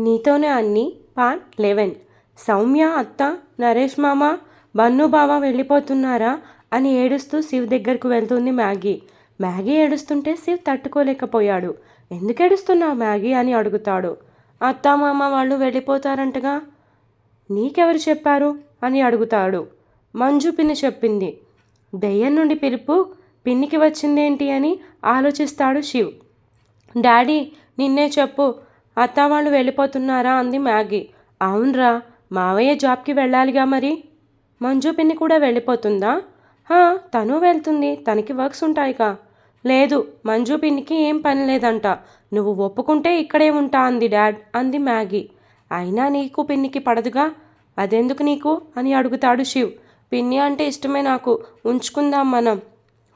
నీతోనే అన్ని? Part eleven. Soumya అత్త నరేష్ మామ బన్ను బావ వెళ్ళిపోతున్నారా? అని ఏడుస్తూ శివ్ దగ్గరకు వెళ్తుంది మ్యాగీ. మ్యాగీ ఏడుస్తుంటే శివ్ తట్టుకోలేకపోయాడు. ఎందుకు ఏడుస్తున్నావు మ్యాగీ? అని అడుగుతాడు. అత్త మామ వాళ్ళు వెళ్ళిపోతారంటగా? నీకెవరు చెప్పారు? అని అడుగుతాడు. మంజు పిన్ని చెప్పింది. దెయ్యం నుండి పిలుపు పిన్నికి వచ్చిందేంటి? అని ఆలోచిస్తాడు శివ్. డాడీ నిన్నే చెప్పు. అత్త వాళ్ళు వెళ్ళిపోతున్నారా? అంది మ్యాగీ. అవునరా మావయ్య జాబ్కి వెళ్ళాలిగా మరి? మంజు పిన్ని కూడా వెళ్ళిపోతుందా? "హా, తను వెళ్తుంది. తనకి వర్క్స్ ఉంటాయిగా. లేదు మంజు పిన్నికి ఏం పని లేదంట. నువ్వు ఒప్పుకుంటే ఇక్కడే ఉంటా అంది డాడ్ అంది మ్యాగీ. అయినా నీకు పిన్నికి పడదుగా? అదెందుకు నీకు? అని అడుగుతాడు శివ్. పిన్ని అంటే ఇష్టమే నాకు. ఉంచుకుందాం మనం.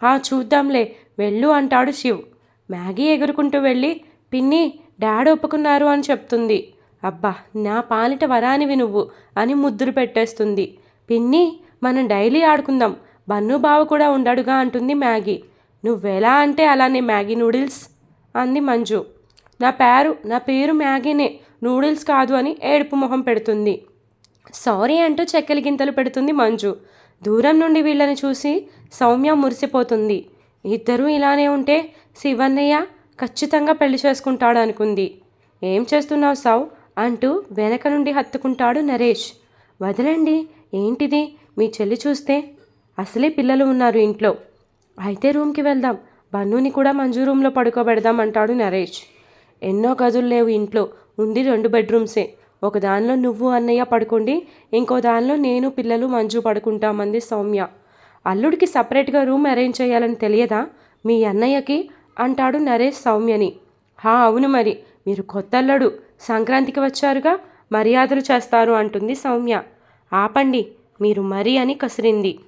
ఆ చూద్దాంలే. వెళ్ళు అంటాడు శివ్. మ్యాగీ ఎగురుకుంటూ వెళ్ళి పిన్ని డాడ్ ఒప్పుకున్నారు అని చెప్తుంది. అబ్బా నా పాలిట వరానివి నువ్వు అని ముద్దులు పెట్టేస్తుంది. పిన్ని మనం డైలీ ఆడుకుందాం. బన్ను బావ కూడా ఉండడుగా అంటుంది మ్యాగీ. నువ్వెలా అంటే అలానే మ్యాగీ నూడిల్స్? అంది మంజు. నా పేరు నా పేరు మ్యాగీనే నూడిల్స్ కాదు అని ఏడుపు మొహం పెడుతుంది. సారీ అంటూ చెక్కలి గింతలు పెడుతుంది మంజు. దూరం నుండి వీళ్ళని చూసి సౌమ్య మురిసిపోతుంది. ఇద్దరూ ఇలానే ఉంటే శివన్నయ్య ఖచ్చితంగా పెళ్ళి చేసుకుంటాడు అనుకుంది. ఏం చేస్తున్నావు సావ్? అంటూ వెనక నుండి హత్తుకుంటాడు నరేష్. వదలండి ఏంటిది? మీ చెల్లి చూస్తే అసలే పిల్లలు ఉన్నారు ఇంట్లో. అయితే రూమ్కి వెళ్దాం. బన్నుని కూడా మంజు రూమ్లో పడుకోబెడదాం అంటాడు నరేష్. ఎన్నో గదులు లేవు ఇంట్లో. ఉంది రెండు బెడ్రూమ్సే. ఒక దానిలో నువ్వు అన్నయ్య పడుకోండి. ఇంకో దానిలో నేను పిల్లలు మంజు పడుకుంటామంది సౌమ్య. అల్లుడికి సపరేట్గా రూమ్ అరేంజ్ చేయాలని తెలియదా? మీ అన్నయ్యకి అంటాడు నరేష్ సౌమ్యని. హా అవును మరి. మీరు కొత్త అల్లుడు సంక్రాంతికి వచ్చారుగా? మర్యాదలు చేస్తారు అంటుంది సౌమ్య. ఆపండి. మీరు మరీ అని కసిరింది.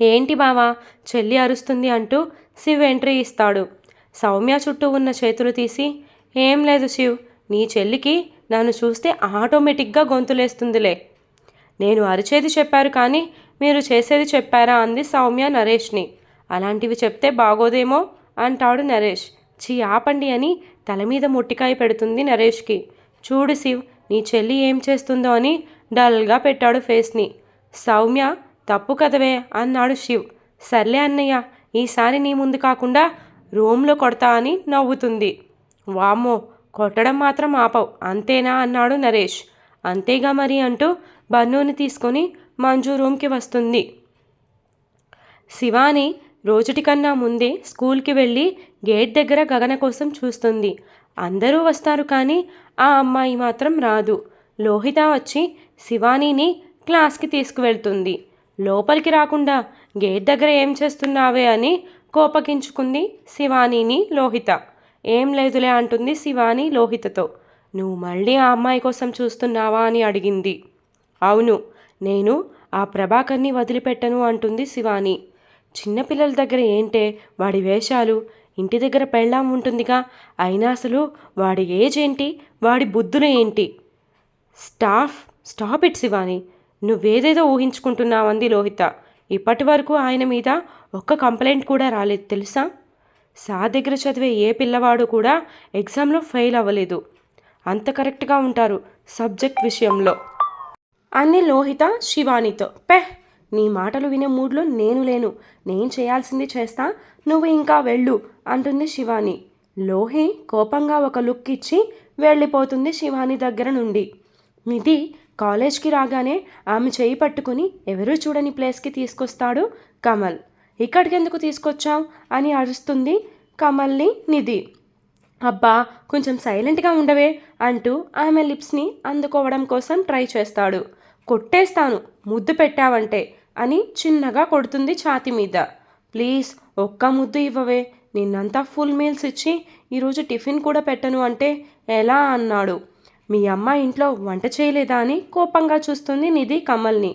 ఏంటి బావా? చెల్లి అరుస్తుంది అంటూ శివ్ ఎంట్రీ ఇస్తాడు. సౌమ్య చుట్టూ ఉన్న చేతులు తీసి ఏం లేదు శివ్. నీ చెల్లికి నన్ను చూస్తే ఆటోమేటిక్గా గొంతులేస్తుందిలే. నేను అరిచేది చెప్పారు కానీ మీరు చేసేది చెప్పారా? అంది సౌమ్య నరేష్ని. అలాంటివి చెప్తే బాగోదేమో. అంటాడు నరేష్. చీ ఆపండి అని తల మీద మొట్టికాయ పెడుతుంది నరేష్కి. చూడు శివ్ నీ చెల్లి ఏం చేస్తుందో అని డల్గా పెట్టాడు ఫేస్ని. సౌమ్య తప్పు కదవే అన్నాడు శివ్. సర్లే అన్నయ్య ఈసారి నీ ముందు కాకుండా రూమ్లో కొడతా అని నవ్వుతుంది. వామ్మో కొట్టడం మాత్రం ఆపవు అంతేనా అన్నాడు నరేష్. అంతేగా మరి అంటూ బన్నుని తీసుకొని మంజు రూమ్కి వస్తుంది. శివాని రోజుటి కన్నా ముందే స్కూల్కి వెళ్ళి గేట్ దగ్గర గగన కోసం చూస్తుంది. అందరూ వస్తారు కానీ ఆ అమ్మాయి మాత్రం రాదు. లోహిత వచ్చి శివానీని క్లాస్కి తీసుకువెళ్తుంది. లోపలికి రాకుండా గేట్ దగ్గర ఏం చేస్తున్నావే అని కోపగించుకుంది శివానీని లోహిత. ఏం లేదులే అంటుంది శివాని లోహితతో. నువ్వు మళ్ళీ ఆ అమ్మాయి కోసం చూస్తున్నావా అని అడిగింది. అవును నేను ఆ ప్రభాకర్ని వదిలిపెట్టను అంటుంది శివాని. చిన్నపిల్లల దగ్గర ఏంటే వాడి వేషాలు? ఇంటి దగ్గర పెళ్ళాం ఉంటుందిగా. అయినా అసలు వాడి ఏజ్ ఏంటి? వాడి బుద్ధులు ఏంటి? Stop stop it Shivani. నువ్వేదేదో ఊహించుకుంటున్నావంది లోహిత. ఇప్పటి వరకు ఆయన మీద ఒక్క కంప్లైంట్ కూడా రాలేదు తెలుసా? సా దగ్గర చదివే ఏ పిల్లవాడు కూడా ఎగ్జామ్లో ఫెయిల్ అవ్వలేదు. అంత కరెక్ట్గా ఉంటారు సబ్జెక్ట్ విషయంలో. అని లోహిత శివానితో. పెహ్! నీ మాటలు వినే మూడ్లో నేను లేను. నేను చేయాల్సింది చేస్తా నువ్వు ఇంకా వెళ్ళు అంటుంది శివాని. లోహి కోపంగా ఒక లుక్ ఇచ్చి వెళ్ళిపోతుంది శివాని దగ్గర నుండి. నిధి కాలేజ్కి రాగానే ఆమె చేయి పట్టుకుని ఎవరూ చూడని ప్లేస్కి తీసుకొస్తాడు కమల్. ఇక్కడికెందుకు తీసుకొచ్చావు? అని అరుస్తుంది కమల్ని నిధి. అబ్బా కొంచెం సైలెంట్గా ఉండవే అంటూ ఆమె లిప్స్ని అందుకోవడం కోసం ట్రై చేస్తాడు. కొట్టేస్తాను ముద్దు పెట్టావంటే. అని చిన్నగా కొడుతుంది ఛాతి మీద. ప్లీజ్ ఒక్క ముద్దు ఇవ్వవే. నిన్నంతా ఫుల్ మీల్స్ ఇచ్చి ఈరోజు టిఫిన్ కూడా పెట్టను అంటే ఎలా అన్నాడు. మీ అమ్మ ఇంట్లో వంట చేయలేదా అని కోపంగా చూస్తుంది నిధి కమల్ని.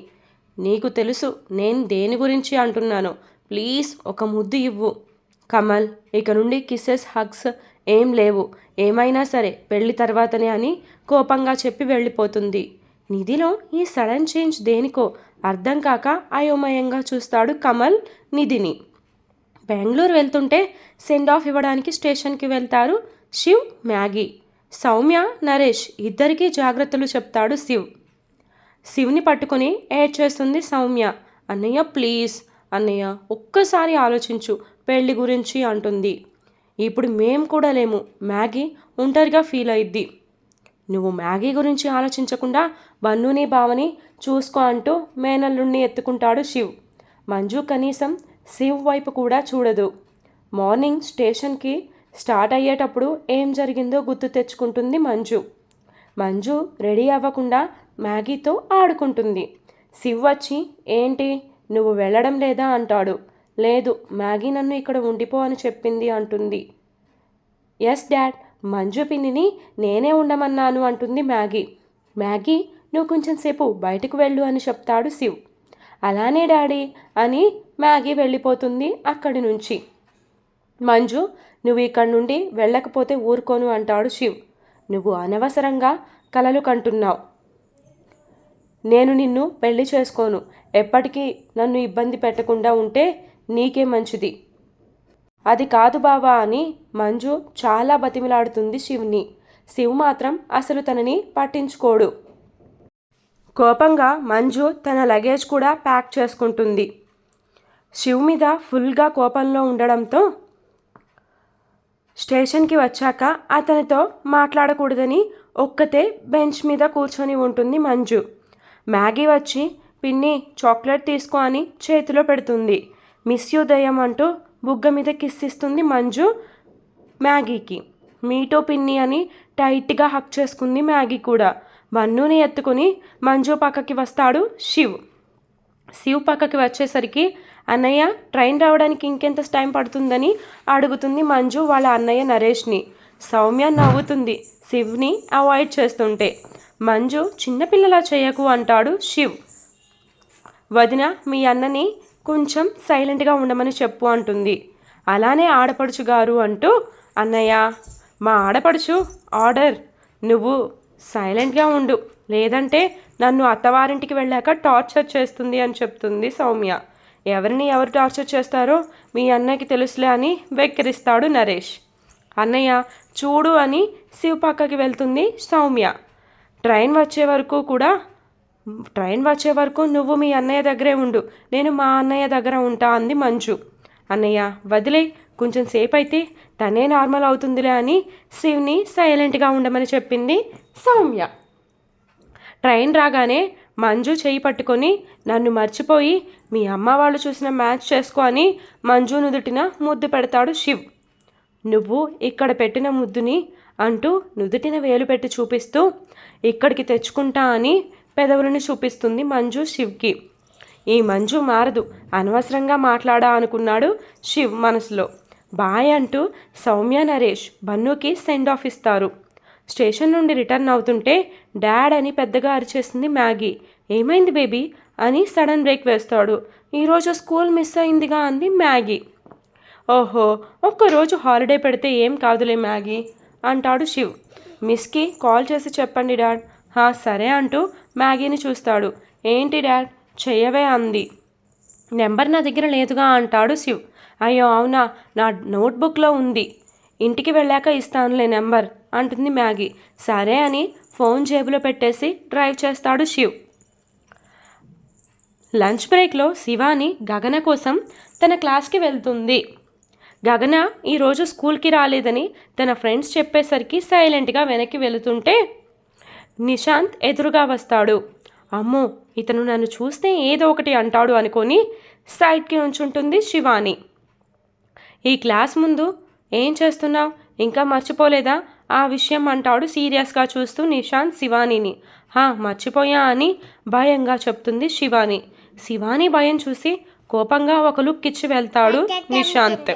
నీకు తెలుసు నేను దేని గురించి అంటున్నాను. ప్లీజ్ ఒక ముద్దు ఇవ్వు. కమల్ ఇక నుండి కిస్సెస్ హగ్స్ ఏం లేవు. ఏమైనా సరే పెళ్ళి తర్వాతనే అని కోపంగా చెప్పి వెళ్ళిపోతుంది. నిధిలో ఈ సడన్ చేంజ్ దేనికో అర్థం కాక అయోమయంగా చూస్తాడు కమల్ నిధిని. బెంగళూరు వెళ్తుంటే సెండ్ ఆఫ్ ఇవ్వడానికి స్టేషన్కి వెళ్తారు శివ్ మ్యాగీ. సౌమ్య నరేష్ ఇద్దరికీ జాగ్రత్తలు చెప్తాడు శివ్. శివ్ని పట్టుకొని ఏడ్ చేస్తుంది సౌమ్య. అన్నయ్య ప్లీజ్. అన్నయ్య ఒక్కసారి ఆలోచించు. పెళ్ళి గురించి అంటుంది. ఇప్పుడు మేం కూడా లేము. మ్యాగీ ఒంటరిగా ఫీల్ అయింది నువ్వు మ్యాగీ గురించి ఆలోచించకుండా బన్నుని బావని చూసుకో అంటూ మేనల్లుణ్ణి ఎత్తుకుంటాడు శివ్. మంజు కనీసం శివ్ వైపు కూడా చూడదు. మార్నింగ్ స్టేషన్కి స్టార్ట్ అయ్యేటప్పుడు ఏం జరిగిందో గుర్తు తెచ్చుకుంటుంది మంజు. మంజు రెడీ అవ్వకుండా మ్యాగీతో ఆడుకుంటుంది. శివ్ వచ్చి ఏంటి? నువ్వు వెళ్ళడం లేదా? అంటాడు. లేదు మ్యాగీ నన్ను ఇక్కడ ఉండిపో అని చెప్పింది అంటుంది. ఎస్ డాడ్ మంజు పిన్నిని నేనే ఉండమన్నాను అంటుంది మ్యాగీ. మ్యాగీ నువ్వు కొంచెం సేపు బయటకు వెళ్ళు అని చెప్తాడు శివ్. అలానే డాడీ అని మ్యాగీ వెళ్ళిపోతుంది అక్కడి నుంచి. మంజు నువ్వు ఇక్కడి నుండి వెళ్ళకపోతే ఊరుకోను అంటాడు శివ్. నువ్వు అనవసరంగా కలలు కంటున్నావు. నేను నిన్ను పెళ్ళి చేసుకోను. ఎప్పటికీ నన్ను ఇబ్బంది పెట్టకుండా ఉంటే నీకే మంచిది. అది కాదు బావా అని మంజు చాలా బతిమిలాడుతుంది శివ్ని. శివ్ మాత్రం అసలు తనని పట్టించుకోడు. కోపంగా మంజు తన లగేజ్ కూడా ప్యాక్ చేసుకుంటుంది. శివ్ మీద ఫుల్గా కోపంలో ఉండడంతో స్టేషన్కి వచ్చాక అతనితో మాట్లాడకూడదని ఒక్కతే బెంచ్ మీద కూర్చొని ఉంటుంది మంజు. మ్యాగీ వచ్చి పిన్ని చాక్లెట్ తీసుకో అని చేతిలో పెడుతుంది. మిస్ యూ అంటూ బుగ్గ మీద కిస్ ఇస్తుంది మంజు మ్యాగీకి. మీటో పిన్ని అని టైట్గా హక్ చేసుకుంది మ్యాగీ కూడా. మన్నుని ఎత్తుకుని మంజు పక్కకి వస్తాడు శివ్. శివ్ పక్కకి వచ్చేసరికి అన్నయ్య ట్రైన్ రావడానికి ఇంకెంత టైం పడుతుందని అడుగుతుంది మంజు వాళ్ళ అన్నయ్య నరేష్ని. సౌమ్య నవ్వుతుంది శివ్ని అవాయిడ్ చేస్తుంటే. మంజు చిన్నపిల్లలా చేయకు అంటాడు శివ్. వదిన మీ అన్నని కొంచెం సైలెంట్గా ఉండమని చెప్పు అంటుంది. అలానే ఆడపడుచు గారు అంటూ అన్నయ్య మా ఆడపడుచు ఆర్డర్ నువ్వు సైలెంట్గా ఉండు. లేదంటే నన్ను అత్తవారింటికి వెళ్ళాక టార్చర్ చేస్తుంది అని చెప్తుంది సౌమ్య. ఎవరిని ఎవరు టార్చర్ చేస్తారో మీ అన్నయ్యకి తెలుసులే అని వెక్కిరిస్తాడు నరేష్. అన్నయ్య చూడు అని శివ్ పక్కకి వెళ్తుంది సౌమ్య. ట్రైన్ వచ్చే వరకు కూడా ట్రైన్ వచ్చే వరకు నువ్వు మీ అన్నయ్య దగ్గరే ఉండు. నేను మా అన్నయ్య దగ్గర ఉంటా అంది మంజు అన్నయ్య వదిలే. కొంచెం సేపు అయితే తనే నార్మల్ అవుతుందిలే అని శివ్ని సైలెంట్గా ఉండమని చెప్పింది సౌమ్య. ట్రైన్ రాగానే మంజు చేయి పట్టుకొని నన్ను మర్చిపోయి మీ అమ్మ వాళ్ళు చూసిన మ్యాచ్ చేసుకో అని మంజు నుదుటిన ముద్దు పెడతాడు శివ్. నువ్వు ఇక్కడ పెట్టిన ముద్దుని అంటూ నుదుటిన వేలు పెట్టి చూపిస్తూ ఇక్కడికి తెచ్చుకుంటా అని పెదవులను చూపిస్తుంది మంజు శివ్కి. ఈ మంజు మారదు. అనవసరంగా మాట్లాడా అనుకున్నాడు శివ్ మనసులో. బాయ్ అంటూ సౌమ్య నరేష్ బన్నుకి సెండ్ ఆఫ్ ఇస్తారు. స్టేషన్ నుండి రిటర్న్ అవుతుంటే డాడ్ అని పెద్దగా అరిచేసింది మ్యాగీ. ఏమైంది బేబీ? అని సడన్ బ్రేక్ వేస్తాడు. ఈరోజు స్కూల్ మిస్ అయిందిగా అంది మ్యాగీ. ఓహో ఒక్కరోజు హాలిడే పెడితే ఏం కాదులే మ్యాగీ అంటాడు శివ్. మిస్కి కాల్ చేసి చెప్పండి డాడ్. హా సరే అంటూ మ్యాగీని చూస్తాడు. ఏంటి డాడ్? చెయ్యవే అంది. నెంబర్ నా దగ్గర లేదుగా అంటాడు శివ్. అయ్యో అవునా? నా నోట్బుక్లో ఉంది. ఇంటికి వెళ్ళాక ఇస్తానులే నెంబర్ అంటుంది మ్యాగీ. సరే అని ఫోన్ జేబులో పెట్టేసి డ్రైవ్ చేస్తాడు శివ్. లంచ్ బ్రేక్లో శివాని గగన కోసం తన క్లాస్కి వెళ్తుంది. గగన ఈరోజు స్కూల్కి రాలేదని తన ఫ్రెండ్స్ చెప్పేసరికి సైలెంట్గా వెనక్కి వెళుతుంటే నిశాంత్ ఎదురుగా వస్తాడు. అమ్మో ఇతను నన్ను చూస్తే ఏదో ఒకటి అంటాడు అనుకొని సైడ్కి ఉంచుంటుంది శివాని. ఈ క్లాస్ ముందు ఏం చేస్తున్నావు? ఇంకా మర్చిపోలేదా? ఆ విషయం అంటాడు సీరియస్గా చూస్తూ నిశాంత్ శివానీని. హా మర్చిపోయా అని భయంగా చెప్తుంది శివాని. శివాని భయం చూసి కోపంగా ఒక లుక్ ఇచ్చి వెళ్తాడు నిశాంత్.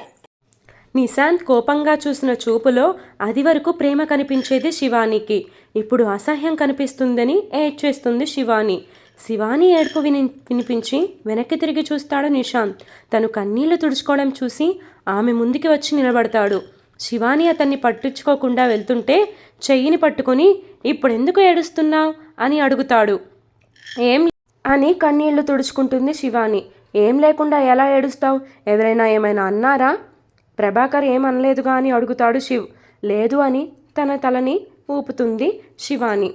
నిశాంత్ కోపంగా చూసిన చూపులో అది వరకు ప్రేమ కనిపించేది శివానికి. ఇప్పుడు అసహ్యం కనిపిస్తుందని ఏడ్ చేస్తుంది శివాని. శివాని ఏడుపు విని వినిపించి వెనక్కి తిరిగి చూస్తాడు నిశాంత్. తను కన్నీళ్ళు తుడుచుకోవడం చూసి ఆమె ముందుకి వచ్చి నిలబడతాడు. శివాని అతన్ని పట్టించుకోకుండా వెళ్తుంటే చెయ్యిని పట్టుకొని ఇప్పుడెందుకు ఏడుస్తున్నావు? అని అడుగుతాడు. ఏం అని కన్నీళ్ళు తుడుచుకుంటుంది శివాని. ఏం లేకుండా ఎలా ఏడుస్తావు? ఎవరైనా ఏమైనా అన్నారా? ప్రభాకర్ ఏమనలేదుగా అని అడుగుతాడు శివ్. లేదు అని తన తలని ఊపుతుంది శివాని.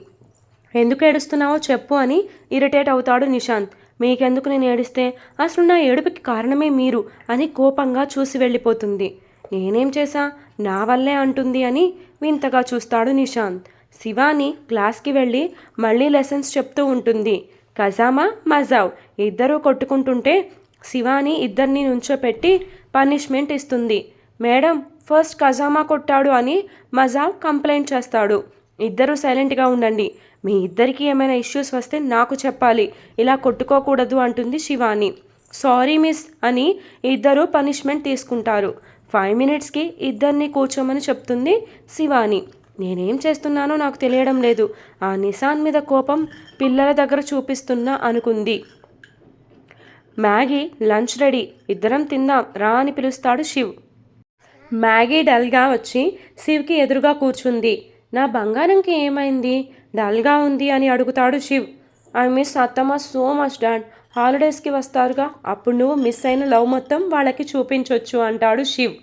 ఎందుకు ఏడుస్తున్నావో చెప్పు అని ఇరిటేట్ అవుతాడు నిశాంత్. మీకెందుకు నేను ఏడిస్తే? అసలు నా ఏడుపుకి కారణమే మీరు అని కోపంగా చూసి వెళ్ళిపోతుంది. నేనేం చేశా? నా వల్లే అంటుంది అని వింతగా చూస్తాడు నిశాంత్. శివాని క్లాస్కి వెళ్ళి మళ్ళీ లెసన్స్ చెప్తూ ఉంటుంది. కజామా మజావ్ ఇద్దరూ కొట్టుకుంటుంటే శివాని ఇద్దరిని నుంచోపెట్టి పనిష్మెంట్ ఇస్తుంది. మేడం ఫస్ట్ కజామా కొట్టాడు అని మజావ్ కంప్లైంట్ చేస్తాడు. ఇద్దరూ సైలెంట్గా ఉండండి. మీ ఇద్దరికి ఏమైనా ఇష్యూస్ వస్తే నాకు చెప్పాలి. ఇలా కొట్టుకోకూడదు అంటుంది శివాని. సారీ మిస్ అని ఇద్దరూ పనిష్మెంట్ తీసుకుంటారు. ఫైవ్ మినిట్స్కి ఇద్దరిని కూర్చోమని చెప్తుంది శివాని. నేనేం చేస్తున్నానో నాకు తెలియడం లేదు. ఆ నిశాన్ మీద కోపం పిల్లల దగ్గర చూపిస్తున్నా అనుకుంది. Maggie lunch ready. ఇద్దరం తిందాం. రా అని పిలుస్తాడు శివ్. మ్యాగీ డల్గా వచ్చి శివ్కి ఎదురుగా కూర్చుంది. నా బంగారంకి ఏమైంది? డల్గా ఉంది అని అడుగుతాడు శివ్. ఐ మిస్ అత్తమ్మ సో మచ్ డాడ్. హాలిడేస్కి వస్తారుగా. అప్పుడు నువ్వు మిస్ అయిన లవ్ మొత్తం వాళ్ళకి చూపించవచ్చు అంటాడు శివ్.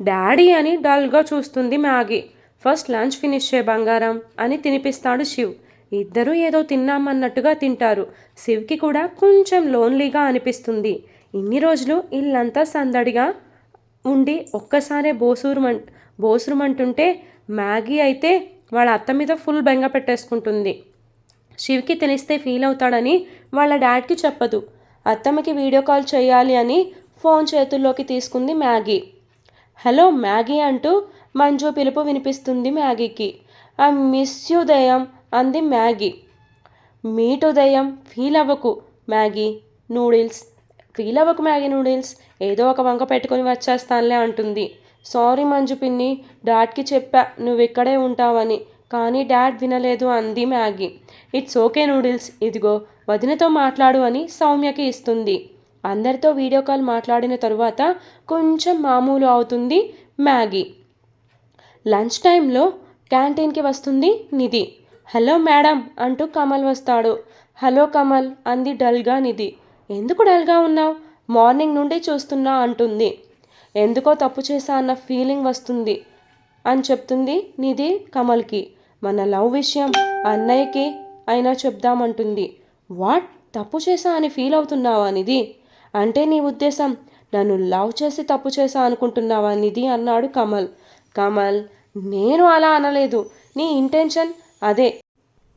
డాడీ అని డల్గా చూస్తుంది మ్యాగీ. ఫస్ట్ లంచ్ ఫినిష్ చే బంగారం అని తినిపిస్తాడు శివ్. ఇద్దరూ ఏదో తిన్నామన్నట్టుగా తింటారు. శివ్కి కూడా కొంచెం లోన్లీగా అనిపిస్తుంది. ఇన్ని రోజులు ఇల్లంతా సందడిగా ఉండి ఒక్కసారే బోసూరుమం బోసురుమంటుంటే మ్యాగీ అయితే వాళ్ళ అత్త మీద ఫుల్ బెంగ పెట్టేసుకుంటుంది. శివ్కి తెలిస్తే ఫీల్ అవుతాడని వాళ్ళ డాడ్కి చెప్పదు. అత్తమ్మకి వీడియో కాల్ చేయాలి అని ఫోన్ చేతుల్లోకి తీసుకుంది మ్యాగీ. హలో మ్యాగీ అంటూ మంజు పిలుపు వినిపిస్తుంది మ్యాగీకి. ఐ మిస్ యూ దయం అంది మ్యాగీ. మీట్ ఉదయం ఫీల్ అవ్వకు మ్యాగీ నూడిల్స్. ఫీల్ అవ్వకు మ్యాగీ నూడిల్స్? ఏదో ఒక వంక పెట్టుకొని వచ్చేస్తానులే అంటుంది. సారీ మంజు పిన్ని డాడ్కి చెప్పా నువ్వు ఇక్కడే ఉంటావని కానీ డాడ్ వినలేదు అంది మ్యాగీ. ఇట్స్ ఓకే నూడిల్స్ ఇదిగో వదినతో మాట్లాడు అని సౌమ్యకి ఇస్తుంది. అందరితో వీడియో కాల్ మాట్లాడిన తరువాత కొంచెం మామూలు అవుతుంది మ్యాగీ. లంచ్ టైంలో క్యాంటీన్కి వస్తుంది నిధి. హలో మేడం అంటూ కమల్ వస్తాడు. హలో కమల్ అంది డల్గా నిధి. ఎందుకు డల్గా ఉన్నావు? మార్నింగ్ నుండి చూస్తున్నా అంటుంది. ఎందుకో తప్పు చేశా అన్న ఫీలింగ్ వస్తుంది అని చెప్తుంది నిధి కమల్కి. మన లవ్ విషయం అన్నయ్యకి అయినా చెప్దామంటుంది. వాట్? తప్పు చేశా అని ఫీల్ అవుతున్నావా నిధి? అంటే నీ ఉద్దేశం నన్ను లవ్ చేసి తప్పు చేశా అనుకుంటున్నావా నిధి అన్నాడు కమల్. కమల్ నేను అలా అనలేదు. నీ ఇంటెన్షన్ అదే.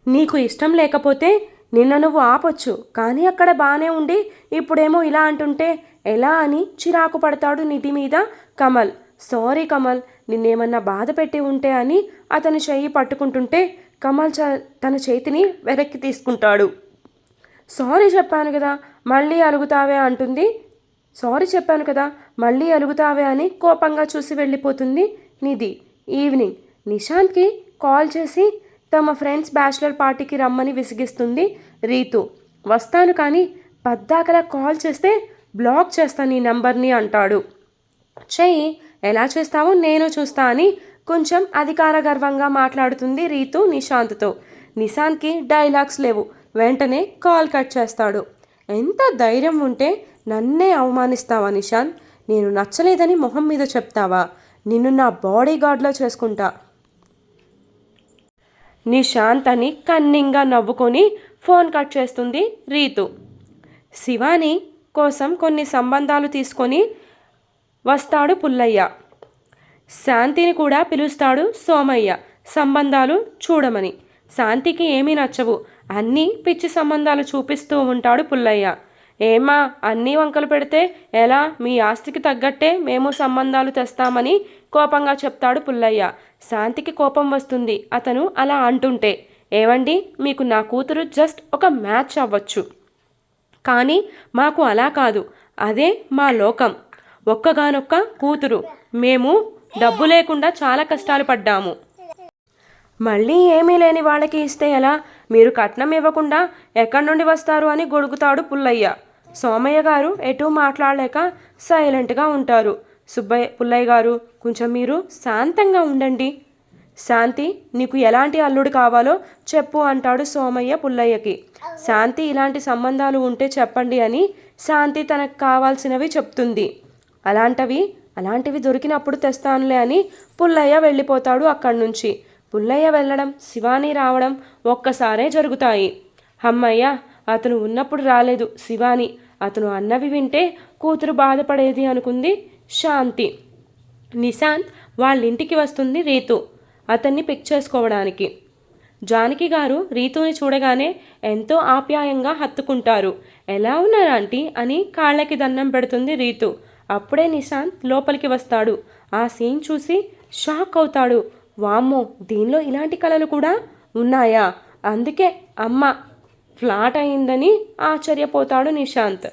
నీకు ఇష్టం లేకపోతే నిన్న నువ్వు ఆపొచ్చు కానీ అక్కడ బాగానే ఉండి ఇప్పుడేమో ఇలా అంటుంటే ఎలా అని చిరాకు పడతాడు నిధి మీద కమల్. సారీ కమల్ నిన్నేమన్నా బాధ పెట్టి ఉంటే అని అతని చెయ్యి పట్టుకుంటుంటే కమల్ చ తన చేతిని వెనక్కి తీసుకుంటాడు. సారీ చెప్పాను కదా మళ్ళీ అలుగుతావే అంటుంది. సారీ చెప్పాను కదా మళ్ళీ అలుగుతావే అని కోపంగా చూసి వెళ్ళిపోతుంది నిధి. ఈవినింగ్. నిశాంత్కి కాల్ చేసి తమ ఫ్రెండ్స్ బ్యాచిలర్ పార్టీకి రమ్మని విసిగిస్తుంది రీతు. వస్తాను కానీ పద్దాకలా కాల్ చేస్తే బ్లాక్ చేస్తాను ఈ నంబర్ని అంటాడు. చెయ్యి ఎలా చేస్తావో నేను చూస్తా అని కొంచెం అధికార గర్వంగా మాట్లాడుతుంది రీతు నిశాంత్తో. నిశాంత్కి డైలాగ్స్ లేవు. వెంటనే కాల్ కట్ చేస్తాడు. ఎంత ధైర్యం ఉంటే నన్నే అవమానిస్తావా నిశాంత్? నేను నచ్చలేదని మొహం మీద చెప్తావా? నిన్ను నా బాడీ గార్డ్లో చేసుకుంటా. నిశాంత్ అని కన్నింగా నవ్వుకొని ఫోన్ కట్ చేస్తుంది రీతు. శివాని కోసం కొన్ని సంబంధాలు తీసుకొని వస్తాడు పుల్లయ్య. శాంతిని కూడా పిలుస్తాడు సోమయ్య. సంబంధాలు చూడమని. శాంతికి ఏమీ నచ్చవు. అన్నీ పిచ్చి సంబంధాలు చూపిస్తూ ఉంటాడు పుల్లయ్య. ఏమా అన్నీ వంకలు పెడితే ఎలా? మీ ఆస్తికి తగ్గట్టే మేము సంబంధాలు తెస్తామని కోపంగా చెప్తాడు పుల్లయ్య. శాంతికి కోపం వస్తుంది. అతను అలా అంటుంటే ఏవండి మీకు నా కూతురు జస్ట్ ఒక మ్యాచ్ అవ్వచ్చు. కానీ మాకు అలా కాదు. అదే మా లోకం. ఒక్కగానొక్క కూతురు. మేము డబ్బు లేకుండా చాలా కష్టాలు పడ్డాము. మళ్ళీ ఏమీ లేని వాళ్ళకి ఇస్తే ఎలా? మీరు కట్నం ఇవ్వకుండా ఎక్కడి నుండి వస్తారు అని గొడుగుతాడు పుల్లయ్య. సోమయ్య గారు ఎటూ మాట్లాడలేక సైలెంట్గా ఉంటారు. సుబ్బయ్య పుల్లయ్య గారు కొంచెం మీరు శాంతంగా ఉండండి. శాంతి నీకు ఎలాంటి అల్లుడు కావాలో చెప్పు అంటాడు సోమయ్య పుల్లయ్యకి. శాంతి ఇలాంటి సంబంధాలు ఉంటే చెప్పండి అని శాంతి తనకు కావాల్సినవి చెప్తుంది. అలాంటివి అలాంటివి దొరికినప్పుడు తెస్తానులే అని పుల్లయ్య వెళ్ళిపోతాడు అక్కడి నుంచి పుల్లయ్య వెళ్ళడం శివాని రావడం ఒక్కసారే జరుగుతాయి. అమ్మయ్య అతను ఉన్నప్పుడు రాలేదు. శివాని అతను అన్నవి వింటే కూతురు బాధపడేది అనుకుంది శాంతి. నిశాంత్ వాళ్ళ ఇంటికి వస్తుంది రీతు అతన్ని పిక్ చేసుకోవడానికి. జానకి గారు రీతుని చూడగానే ఎంతో ఆప్యాయంగా హత్తుకుంటారు. ఎలా ఉన్నారు ఆంటీ? అని కాళ్ళకి దండం పెడుతుంది రీతు. అప్పుడే నిశాంత్ లోపలికి వస్తాడు. ఆ సీన్ చూసి షాక్ అవుతాడు. వామ్మో దీనిలో ఇలాంటి కళలు కూడా ఉన్నాయా? అందుకే అమ్మ ఫ్లాట్ అయిందని ఆశ్చర్యపోతాడు నిశాంత్.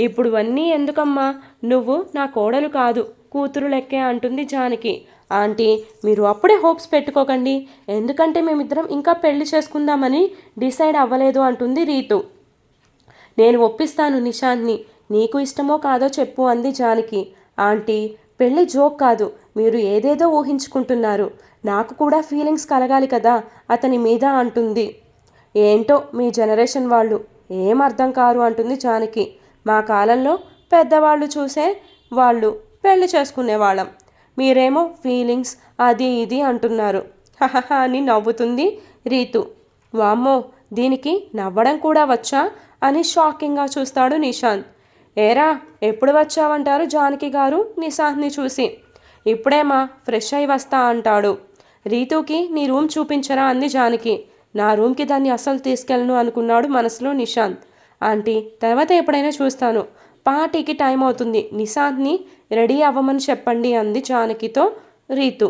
ఇప్పుడు అన్నీ ఎందుకమ్మా? నువ్వు నా కోడలు కాదు కూతురు లెక్కే అంటుంది జానకి. ఆంటీ మీరు అప్పుడే హోప్స్ పెట్టుకోకండి. ఎందుకంటే మేమిద్దరం ఇంకా పెళ్ళి చేసుకుందామని డిసైడ్ అవ్వలేదు అంటుంది రీతు. నేను ఒప్పిస్తాను నిశాంత్ని. నీకు ఇష్టమో కాదో చెప్పు అంది జానకి. ఆంటీ పెళ్ళి జోక్ కాదు మీరు ఏదేదో ఊహించుకుంటున్నారు. నాకు కూడా ఫీలింగ్స్ కలగాలి కదా అతని మీద అంటుంది. ఏంటో మీ జనరేషన్ వాళ్ళు ఏం అర్థం కారు అంటుంది జానకి. మా కాలంలో పెద్దవాళ్ళు చూసే వాళ్ళు పెళ్ళి చేసుకునేవాళ్ళం. మీరేమో ఫీలింగ్స్ అది ఇది అంటున్నారు. హహహా అని నవ్వుతుంది రీతు. వామ్మో దీనికి నవ్వడం కూడా వచ్చా అని షాకింగ్గా చూస్తాడు నిశాంత్ ఏరా ఎప్పుడు వచ్చావంటారు జానకి గారు నిశాంత్ని చూసి. ఇప్పుడేమా ఫ్రెష్ అయి వస్తా అంటాడు. రీతుకి నీ రూమ్ చూపించరా అంది జానకి. నా రూమ్కి దాన్ని అస్సలు తీసుకెళ్ళను అనుకున్నాడు మనసులో నిశాంత్. ఆంటీ తర్వాత ఎప్పుడైనా చూస్తాను. పార్టీకి టైం అవుతుంది. నిశాంత్ని రెడీ అవ్వమని చెప్పండి అంది జానకితో రీతు.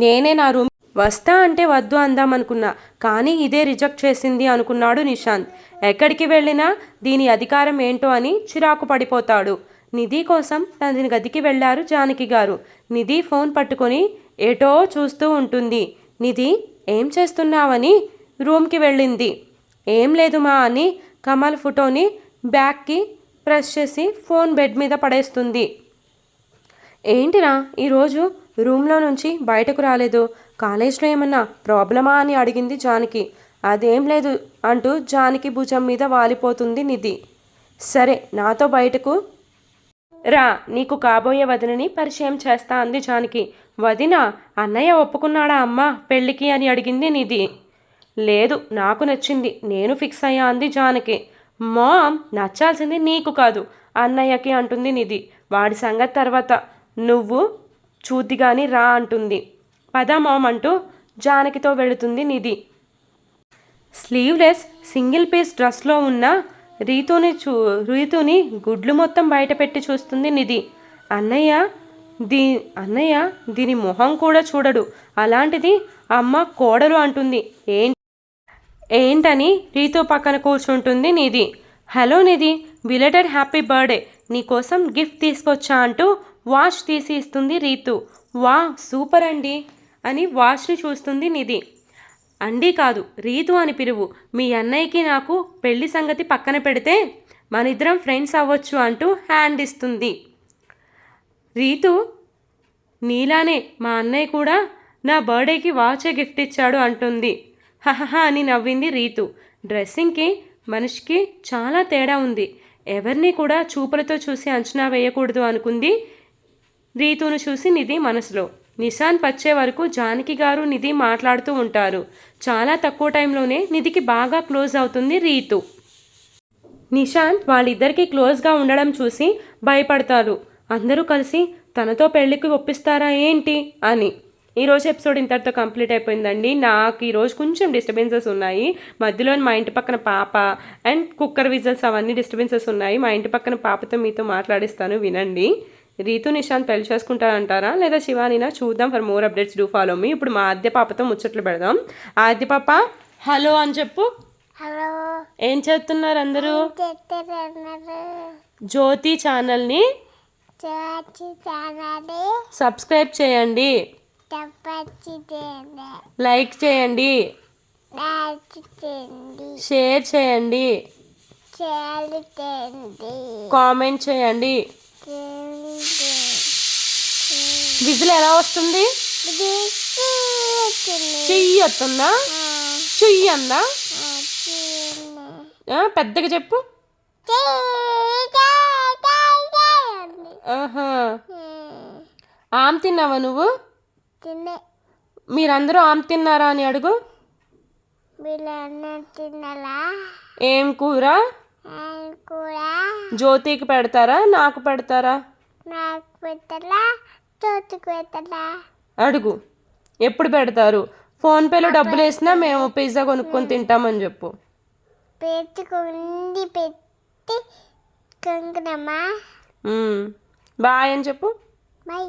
నేనే నా రూమ్ వస్తా అంటే వద్దు అందామనుకున్నా కానీ ఇదే రిజెక్ట్ చేసింది అనుకున్నాడు నిశాంత్. ఎక్కడికి వెళ్ళినా దీని అధికారం ఏంటో అని చిరాకు పడిపోతాడు. నిధి కోసం తన గదికి వెళ్ళారు జానకి గారు. నిధి ఫోన్ పట్టుకొని ఏటో చూస్తూ ఉంటుంది. నిధి ఏం చేస్తున్నావని రూమ్కి వెళ్ళింది. ఏం లేదు మా అని కమల్ ఫోటోని బ్యాగ్కి ప్రెస్ చేసి ఫోన్ బెడ్ మీద పడేస్తుంది. ఏంటిరా ఈరోజు రూమ్లో నుంచి బయటకు రాలేదు. కాలేజ్లో ఏమన్నా ప్రాబ్లమా అని అడిగింది జానకి. అదేం లేదు అంటూ జానకి భుజం మీద వాలిపోతుంది నిధి. సరే నాతో బయటకు రా నీకు కాబోయే వదినని పరిచయం చేస్తా అంది జానకి. వదిన అన్నయ్య ఒప్పుకున్నాడా అమ్మ పెళ్ళికి అని అడిగింది నిధి. లేదు నాకు నచ్చింది. నేను ఫిక్స్ అయ్యా అంది జానకి. మామ్ నచ్చాల్సింది నీకు కాదు అన్నయ్యకి అంటుంది నిధి. వాడి సంగతి తర్వాత. నువ్వు చూద్దిగాని రా అంటుంది. పద మామ్ అంటూ జానకితో వెళుతుంది నిధి. స్లీవ్లెస్ సింగిల్ పీస్ డ్రెస్లో ఉన్న రీతుని చూ రీతుని గుడ్లు మొత్తం బయట పెట్టి చూస్తుంది నిధి. అన్నయ్య దీ అన్నయ్య దీని మొహం కూడా చూడడు. అలాంటిది అమ్మ కోడలు అంటుంది. ఏం ఏంటని రీతు పక్కన కూర్చుంటుంది Nidhi. Hello Nidhi belated happy birthday. నీకోసం గిఫ్ట్ తీసుకొచ్చా అంటూ వాచ్ తీసి ఇస్తుంది రీతు. వా సూపర్ అండి అని వాచ్ని చూస్తుంది నిధి. అండి కాదు రీతు అని పిలువు. మీ అన్నయ్యకి నాకు పెళ్ళి సంగతి పక్కన పెడితే మనిద్దరం ఫ్రెండ్స్ అవ్వచ్చు అంటూ హ్యాండ్ ఇస్తుంది. రీతు నీలానే మా అన్నయ్య కూడా నా బర్త్డేకి వాచే గిఫ్ట్ ఇచ్చాడు అంటుంది. హహహా అని నవ్వింది రీతు. డ్రెస్సింగ్కి మనిషికి చాలా తేడా ఉంది. ఎవరిని కూడా చూపులతో చూసి అంచనా వేయకూడదు అనుకుంది రీతును చూసి నిధి మనసులో. నిశాన్ వచ్చే వరకు జానకి గారు నిధి మాట్లాడుతూ ఉంటారు. చాలా తక్కువ టైంలోనే నిధికి బాగా క్లోజ్ అవుతుంది రీతు. నిశాంత్ వాళ్ళిద్దరికీ క్లోజ్గా ఉండడం చూసి భయపడతారు. అందరూ కలిసి తనతో పెళ్ళికి ఒప్పిస్తారా ఏంటి అని. ఈరోజు ఎపిసోడ్ ఇంతటితో కంప్లీట్ అయిపోయిందండి. నాకు ఈరోజు కొంచెం డిస్టర్బెన్సెస్ ఉన్నాయి. మధ్యలో మా ఇంటి పక్కన పాప అండ్ కుక్కర్ విజల్స్ అవన్నీ డిస్టర్బెన్సెస్ ఉన్నాయి. మా ఇంటి పక్కన పాపతో మీతో మాట్లాడిస్తాను వినండి. రీతు నిశాంత్ పెళ్ళి చేసుకుంటారంటారా? లేదా శివానినా? చూద్దాం. For more updates do follow me. ఇప్పుడు మా ఆద్య పాపతో ముచ్చట్లు పెడదాం. ఆద్య పాప హలో అని చెప్పు. హలో. ఏం చేస్తున్నారు అందరూ? జ్యోతి ఛానల్ని సబ్స్క్రైబ్ చేయండి. లైక్ చేయండి. షేర్ చేయండి. కామెంట్ చేయండి. విజిల్ ఎలా వస్తుంది? చెయ్యి వస్తుందా? చెయ్యి అందా? పెద్దగా చెప్పు. ఆహా. ఆమ్ తిన్నావా నువ్వు? తినే మీరందరూ ఆమె తిన్నారా అని అడుగు. ఏం కూర? కూడా జ్యోతికి పెడతారా? నాకు పెడతారా? నాకు పెట్టలా? చోటుకు పెట్టలా? అడుగు. ఎప్పుడు పెడతారు? ఫోన్పేలో డబ్బులు వేసినా మేము పిజ్జా కొనుక్కొని తింటామని చెప్పు. పెట్టుకుండి పెట్టి కంకణమా మ్మ్. బాయ్ అని చెప్పు. బాయ్.